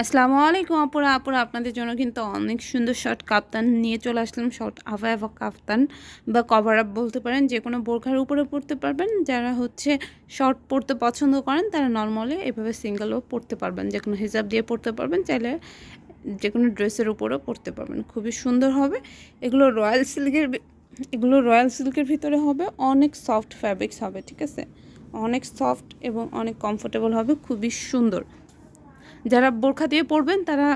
আসসালামু আলাইকুম আপুরা। আপুরা, আপনাদের জন্য কিন্তু অনেক সুন্দর শর্ট কাপ্তান নিয়ে চলে আসলাম। শর্ট আফা কাপ্তান বা কভার আপ বলতে পারেন, যে কোনো বোরখার উপরে পড়তে পারবেন। যারা হচ্ছে শর্ট পড়তে পছন্দ করেন, তারা নর্মালি এভাবে সিঙ্গেলও পড়তে পারবেন। যে কোনো হিসাব দিয়ে পড়তে পারবেন, চাইলে যে কোনো ড্রেসের উপরেও পড়তে পারবেন। খুবই সুন্দর হবে। এগুলো রয়্যাল সিল্কের এগুলো রয়্যাল সিল্কের ভিতরে হবে। অনেক সফট ফ্যাব্রিক্স হবে, ঠিক আছে? অনেক সফট এবং অনেক কমফোর্টেবল হবে। খুবই সুন্দর। যারা বোরখা দিয়ে পরবেন, তারা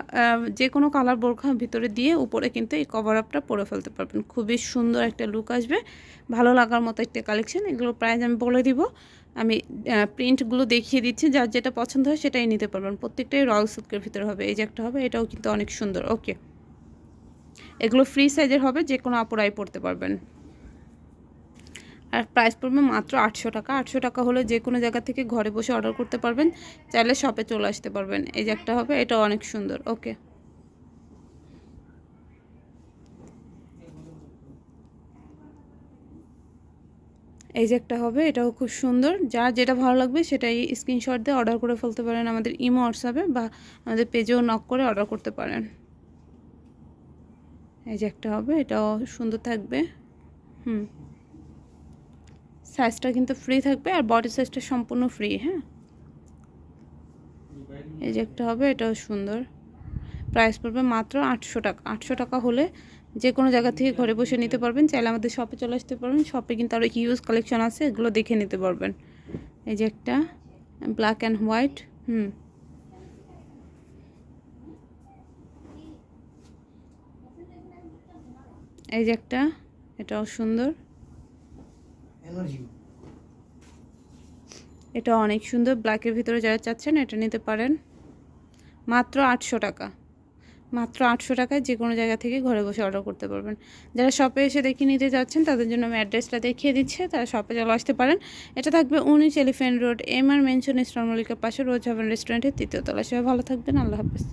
যে কোনো কালার বোরখা ভিতরে দিয়ে উপরে কিন্তু এই কভার আপটা পরে ফেলতে পারবেন। খুবই সুন্দর একটা লুক আসবে। ভালো লাগার মতো একটা কালেকশন এগুলো প্রাইস আমি বলে দিব। আমি প্রিন্টগুলো দেখিয়ে দিচ্ছি। যার যেটা পছন্দ হয় সেটাই নিতে পারবেন। প্রত্যেকটাই রয়্যাল সিল্কের ভিতরে হবে। এই যে একটা হবে, এটাও কিন্তু অনেক সুন্দর। ওকে এগুলো ফ্রি সাইজের হবে। যে কোনো আপুরাই পড়তে পারবেন। আর প্রাইস পড়বে মাত্র আটশো টাকা। আটশো টাকা হলে যে কোনো জায়গা থেকে ঘরে বসে অর্ডার করতে পারবেন, চাইলে শপে চলে আসতে পারবেন। এই যে একটা হবে এটা অনেক সুন্দর। ওকে এই যে একটা হবে, এটাও খুব সুন্দর। যার যেটা ভালো লাগবে সেটাই স্ক্রিনশট দিয়ে অর্ডার করে ফেলতে পারেন আমাদের ইমো হোয়াটসঅ্যাপে বা আমাদের পেজেও নক করে অর্ডার করতে পারেন। এই যে একটা হবে, এটাও সুন্দর থাকবে। হুম। সাইজটা কিন্তু ফ্রি থাকবে আর বডি সাইজটা সম্পূর্ণ ফ্রি হ্যাঁ? এই যে একটা হবে, এটাও সুন্দর। প্রাইস পড়বে মাত্র আটশো টাকা। আটশো টাকা হলে যে কোনো জায়গা থেকে ঘরে বসে নিতে পারবেন। চাইলে আমাদের শপে চলে আসতে পারবেন। শপে কিন্তু আরও হিউজ কালেকশন আছে, এগুলো দেখে নিতে পারবেন। এই যে একটা ব্ল্যাক অ্যান্ড হোয়াইট হুম। এই যে একটা, এটাও সুন্দর। এটা অনেক সুন্দর ব্ল্যাকের ভিতরে যারা চাচ্ছেন এটা নিতে পারেন। মাত্র আটশো টাকা। মাত্র আটশো টাকায় যে কোনো জায়গা থেকে ঘরে বসে অর্ডার করতে পারবেন। যারা শপে এসে দেখে নিতে যাচ্ছেন তাদের জন্য আমি অ্যাড্রেসটা দেখিয়ে দিচ্ছে। তারা শপে চলে আসতে পারেন। এটা থাকবে উনিশ Elephant Road M R mansion ইস্টর্মলিকার পাশে রোজ হাভেন রেস্টুরেন্টের তৃতীয় তলা সবাই ভালো থাকবেন, আল্লাহ হাফেজ।